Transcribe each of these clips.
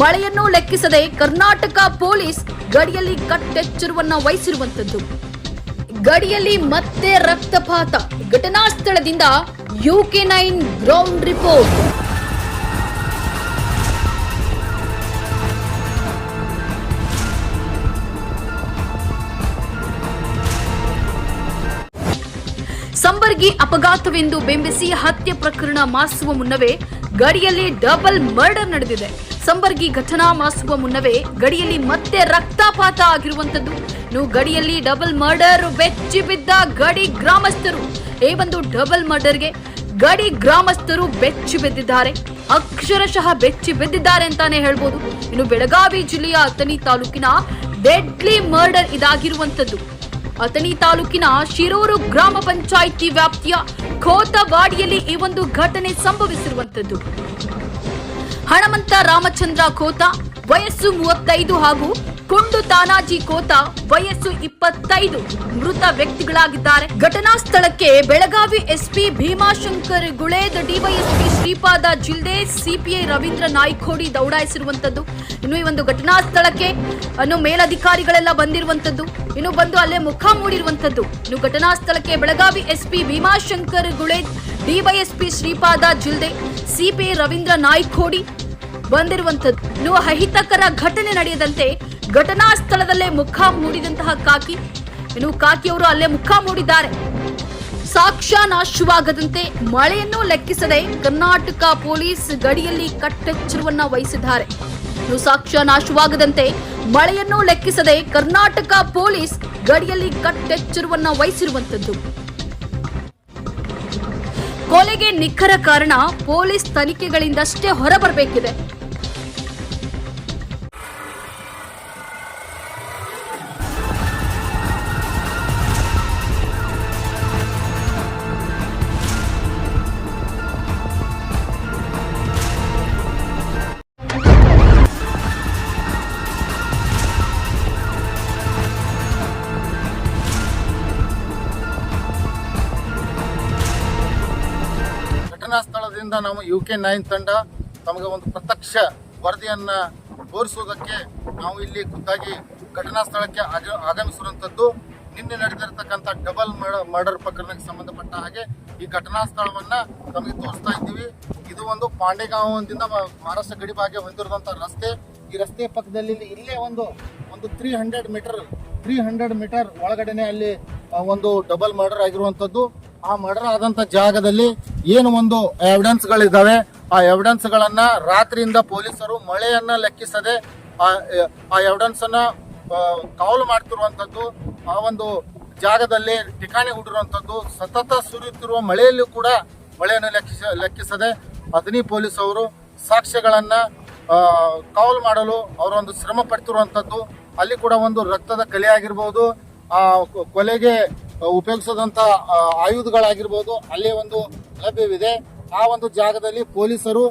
ಮಳೆಯನ್ನು ಲೆಕ್ಕಿಸದೆ ಕರ್ನಾಟಕ ಪೊಲೀಸ್ ಗಡಿಯಲ್ಲಿ ಕಟ್ಟೆಚ್ಚರವನ್ನ ವಹಿಸಿರುವಂತದ್ದು ಗಡಿಯಲ್ಲಿ ಮತ್ತೆ ರಕ್ತಪಾತ. ಘಟನಾ ಸ್ಥಳದಿಂದ UK nine ground report. Sambargi ಅಪಘಾತವೆಂದು ಬಿಂಬಿಸಿ ಹತ್ಯೆ ಪ್ರಕರಣ ಮಾಸುವ ಮುನ್ನವೇ ಗಡಿಯಲ್ಲಿ ಡಬಲ್ ಮರ್ಡರ್ ನಡೆದಿದೆ. ಸಂಬರ್ಗಿ ಘಟನಾ ಮಾಸುವ ಮುನ್ನವೇ ಗಡಿಯಲ್ಲಿ ಮತ್ತೆ ರಕ್ತಪಾತ ಆಗಿರುವಂತದ್ದು ಇನ್ನು ಗಡಿಯಲ್ಲಿ ಡಬಲ್ ಮರ್ಡರ್ ಬೆಚ್ಚಿ ಬಿದ್ದ ಗಡಿ ಗ್ರಾಮಸ್ಥರು. ಈ ಒಂದು ಡಬಲ್ ಮರ್ಡರ್ಗೆ ಗಡಿ ಗ್ರಾಮಸ್ಥರು ಬೆಚ್ಚಿ ಬಿದ್ದಿದ್ದಾರೆ. ಅಕ್ಷರಶಃ ಬೆಚ್ಚಿ ಬಿದ್ದಿದ್ದಾರೆ ಅಂತಾನೆ ಹೇಳ್ಬೋದು. ಇನ್ನು ಬೆಳಗಾವಿ ಜಿಲ್ಲೆಯ ಅಥಣಿ ತಾಲೂಕಿನ ಡೆಡ್ಲಿ ಮರ್ಡರ್ ಇದಾಗಿರುವಂತದ್ದು ಅಥಣಿ ತಾಲೂಕಿನ ಶಿರೂರು ಗ್ರಾಮ ಪಂಚಾಯಿತಿ ವ್ಯಾಪ್ತಿಯ ಖೋತವಾಡಿಯಲ್ಲಿ ಈ ಒಂದು ಘಟನೆ ಸಂಭವಿಸಿರುವಂತದ್ದು ಹಣಮಂತ ರಾಮಚಂದ್ರ ಖೋತ ವಯಸ್ಸು ಮೂವತ್ತೈದು ಹಾಗೂ ಕುಂಡು ತಾನಾಜಿ ಕೋತ ವಯಸ್ಸು ಇಪ್ಪತ್ತೈದು. ಮೃತ ವ್ಯಕ್ತಿಗಳಾಗಿದ್ದಾರೆ. ಘಟನಾ ಸ್ಥಳಕ್ಕೆ Belagavi SP Bhimashankar Guled DYSP Shripada Jilde CPI Ravindra Naikodi ದೌಡಾಯಿಸಿರುವಂತದ್ದು ಇನ್ನು ಈ ಒಂದು ಘಟನಾ ಸ್ಥಳಕ್ಕೆ ಅನ್ನು ಮೇಲಧಿಕಾರಿಗಳೆಲ್ಲ ಬಂದಿರುವಂತದ್ದು ಇನ್ನು ಬಂದು ಅಲ್ಲೇ ಮುಖ ಮೂಡಿರುವಂತದ್ದು ಇನ್ನು ಘಟನಾ ಸ್ಥಳಕ್ಕೆ Belagavi SP Bhimashankar Guled DYSP Shripada Jilde CPI Ravindra Naikodi ಬಂದಿರುವಂತದ್ದು ಅಹಿತಕರ ಘಟನೆ ನಡೆಯದಂತೆ ಘಟನಾ ಸ್ಥಳದಲ್ಲೇ ಮುಖ ಮೂಡಿದಂತಹ ಕಾಕಿ. ಇನ್ನು ಕಾಕಿಯವರು ಅಲ್ಲೇ ಮುಖ ಮೂಡಿದ್ದಾರೆ. ಸಾಕ್ಷ್ಯ ನಾಶವಾಗದಂತೆ ಮಳೆಯನ್ನು ಲೆಕ್ಕಿಸದೆ ಕರ್ನಾಟಕ ಪೊಲೀಸ್ ಗಡಿಯಲ್ಲಿ ಕಟ್ಟೆಚ್ಚರವನ್ನ ವಹಿಸಿದ್ದಾರೆ. ಇನ್ನು ಸಾಕ್ಷ್ಯ ನಾಶವಾಗದಂತೆ ಮಳೆಯನ್ನು ಲೆಕ್ಕಿಸದೆ ಕರ್ನಾಟಕ ಪೊಲೀಸ್ ಗಡಿಯಲ್ಲಿ ಕಟ್ಟೆಚ್ಚರವನ್ನ ವಹಿಸಿರುವಂತದ್ದು ಕೊಲೆಗೆ ನಿಖರ ಕಾರಣ ಪೊಲೀಸ್ ತನಿಖೆಗಳಿಂದಷ್ಟೇ ಹೊರಬರಬೇಕಿದೆ. ಸ್ಥಳದಿಂದ ನಾವು ಯು ಕೆ ನೈನ್ ತಂಡ ತಮಗೆ ಒಂದು ಪ್ರತ್ಯಕ್ಷ ವರದಿಯನ್ನ ತೋರಿಸುವುದಕ್ಕೆ ನಾವು ಇಲ್ಲಿ ಖುದ್ದಾಗಿ ಘಟನಾ ಸ್ಥಳಕ್ಕೆ ಆಗ- ಆಗಮಿಸಿರುವಂಥದ್ದು. ನಿನ್ನೆ ನಡೆದಿರತಕ್ಕಂಥ ಡಬಲ್ ಮರ್ಡರ್ ಪ್ರಕರಣಕ್ಕೆ ಸಂಬಂಧಪಟ್ಟ ಹಾಗೆ ಈ ಘಟನಾ ಸ್ಥಳವನ್ನ ನಮಗೆ ತೋರಿಸ್ತಾ ಇದ್ದೀವಿ. ಇದು ಒಂದು ಪಾಂಡೆಗಾಂವದಿಂದ ಮಹಾರಾಷ್ಟ್ರ ಗಡಿ ಭಾಗ ಹೊಂದಿರುವಂತಹ ರಸ್ತೆ. ಈ ರಸ್ತೆ ಪಕ್ಕದಲ್ಲಿ ಇಲ್ಲಿ- ಒಂದು ಒಂದು three hundred metre three hundred metre ಒಳಗಡೆನೆ ಅಲ್ಲಿ ಒಂದು ಡಬಲ್ ಮರ್ಡರ್ ಆಗಿರುವಂತದ್ದು ಆ ಮರ್ಡರ್ ಆದಂತ ಜಾಗದಲ್ಲಿ ಏನು ಒಂದು ಎವಿಡೆನ್ಸ್ ಗಳಿದಾವೆ ಆ ಎವಿಡೆನ್ಸ್ ಗಳನ್ನ ರಾತ್ರಿಯಿಂದ ಪೊಲೀಸರು ಮಳೆಯನ್ನ ಲೆಕ್ಕಿಸದೆ ಆ ಆ ಎವಿಡೆನ್ಸ್ ಅನ್ನ ಆ, ಕಾವಲು ಮಾಡ್ತಿರುವಂತದ್ದು ಆ ಒಂದು ಜಾಗದಲ್ಲಿ ಠಿಕಾಣಿ ಹೂಡಿರುವಂತದ್ದು ಸತತ ಸುರಿಯುತ್ತಿರುವ ಮಳೆಯಲ್ಲೂ ಕೂಡ ಮಳೆಯನ್ನು ಲೆಕ್ಕಿಸ ಲೆಕ್ಕಿಸದೆ ಅಥಣಿ ಪೊಲೀಸ್ ಅವರು ಸಾಕ್ಷ್ಯಗಳನ್ನ ಕಾವಲು ಮಾಡಲು ಅವರೊಂದು ಶ್ರಮ ಪಡ್ತಿರುವಂಥದ್ದು ಅಲ್ಲಿ ಕೂಡ ಒಂದು ರಕ್ತದ ಕಲೆ ಆಗಿರ್ಬೋದು ಆ ಕೊಲೆಗೆ ಉಪಯೋಗಿಸದಂತ ಆಯುಧಗಳಾಗಿರ್ಬೋದು ಅಲ್ಲಿ ಒಂದು ಲಭ್ಯವಿದೆ. ಆ ಒಂದು ಜಾಗದಲ್ಲಿ ಪೊಲೀಸರು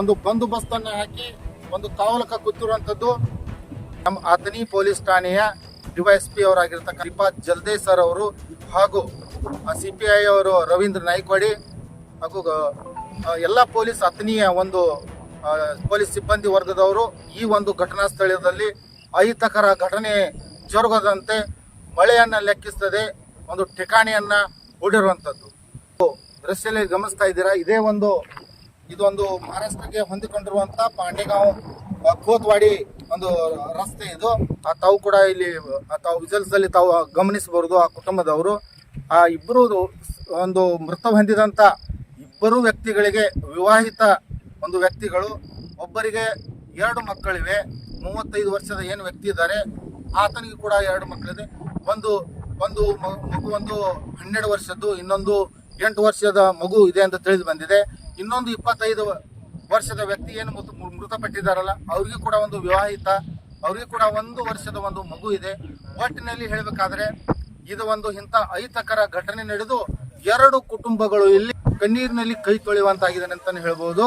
ಒಂದು ಬಂದೋಬಸ್ತನ್ನ ಹಾಕಿ ಒಂದು ಕಾವಲಕ ಕೂತಿರುವಂತದ್ದು ನಮ್ಮ ಅಥಣಿ ಪೊಲೀಸ್ ಠಾಣೆಯ ಡಿವೈಎಸ್ಪಿ ಅವರಾಗಿರ್ತಕ್ಕ ಶ್ರೀಪಾದ್ ಜಲ್ದೇ ಸರ್ ಅವರು ಹಾಗೂ ಸಿ ಪಿ ಐ ಅವರು ರವೀಂದ್ರ ನಾಯ್ಕವಾಡಿ ಹಾಗೂ ಎಲ್ಲ ಪೊಲೀಸ್ ಅಥಣಿಯ ಒಂದು ಪೊಲೀಸ್ ಸಿಬ್ಬಂದಿ ವರ್ಗದವರು ಈ ಒಂದು ಘಟನಾ ಸ್ಥಳದಲ್ಲಿ ಅಹಿತಕರ ಘಟನೆ ಜರುಗದಂತೆ ಮಳೆಯನ್ನ ಲೆಕ್ಕಿಸದೆ ಒಂದು ಠಿಕಾಣಿಯನ್ನ ಹೂಡಿರುವಂಥದ್ದು. ದೃಶ್ಯದಲ್ಲಿ ಗಮನಿಸ್ತಾ ಇದ್ದೀರಾ? ಇದೇ ಒಂದು, ಇದೊಂದು ಮಹಾರಾಷ್ಟ್ರಕ್ಕೆ ಹೊಂದಿಕೊಂಡಿರುವಂತ ಪಾಂಡೆಗಾಂವ್ ಕೋತ್ವಾಡಿ ಒಂದು ರಸ್ತೆ ಇದು. ಆ, ತಾವು ಕೂಡ ಇಲ್ಲಿ ತಾವು ವಿಜಲ್ಸ್ ಅಲ್ಲಿ ತಾವು ಗಮನಿಸಬಹುದು, ಆ ಕುಟುಂಬದವರು. ಆ ಇಬ್ಬರು ಒಂದು ಮೃತ ಹೊಂದಿದಂತ ಇಬ್ಬರು ವ್ಯಕ್ತಿಗಳಿಗೆ ವಿವಾಹಿತ ಒಂದು ವ್ಯಕ್ತಿಗಳು. ಒಬ್ಬರಿಗೆ ಎರಡು ಮಕ್ಕಳಿವೆ. ಮೂವತ್ತೈದು ವರ್ಷದ ಏನು ವ್ಯಕ್ತಿ ಇದ್ದಾರೆ, ಆತನಿಗೆ ಕೂಡ ಎರಡು ಮಕ್ಕಳಿದೆ. ಒಂದು ಒಂದು ಮಗು ಒಂದು ಹನ್ನೆರಡು ವರ್ಷದ್ದು, ಇನ್ನೊಂದು ಎಂಟು ವರ್ಷದ ಮಗು ಇದೆ ಅಂತ ತಿಳಿದು ಬಂದಿದೆ. ಇನ್ನೊಂದು ಇಪ್ಪತ್ತೈದು ವರ್ಷದ ವ್ಯಕ್ತಿ ಏನು ಮೃತ ಮೃತಪಟ್ಟಿದ್ದಾರಲ್ಲ, ಅವ್ರಿಗೆ ಕೂಡ ಒಂದು ವಿವಾಹಿತ, ಅವ್ರಿಗೆ ಕೂಡ ಒಂದು ವರ್ಷದ ಒಂದು ಮಗು ಇದೆ. ಒಟ್ಟಿನಲ್ಲಿ ಹೇಳಬೇಕಾದ್ರೆ, ಇದು ಒಂದು ಇಂಥ ಅಹಿತಕರ ಘಟನೆ ನಡೆದು ಎರಡು ಕುಟುಂಬಗಳು ಇಲ್ಲಿ ಕಣ್ಣೀರಿನಲ್ಲಿ ಕೈ ತೊಳೆಯುವಂತಾಗಿದೆ ಅಂತಾನೆ ಹೇಳ್ಬೋದು.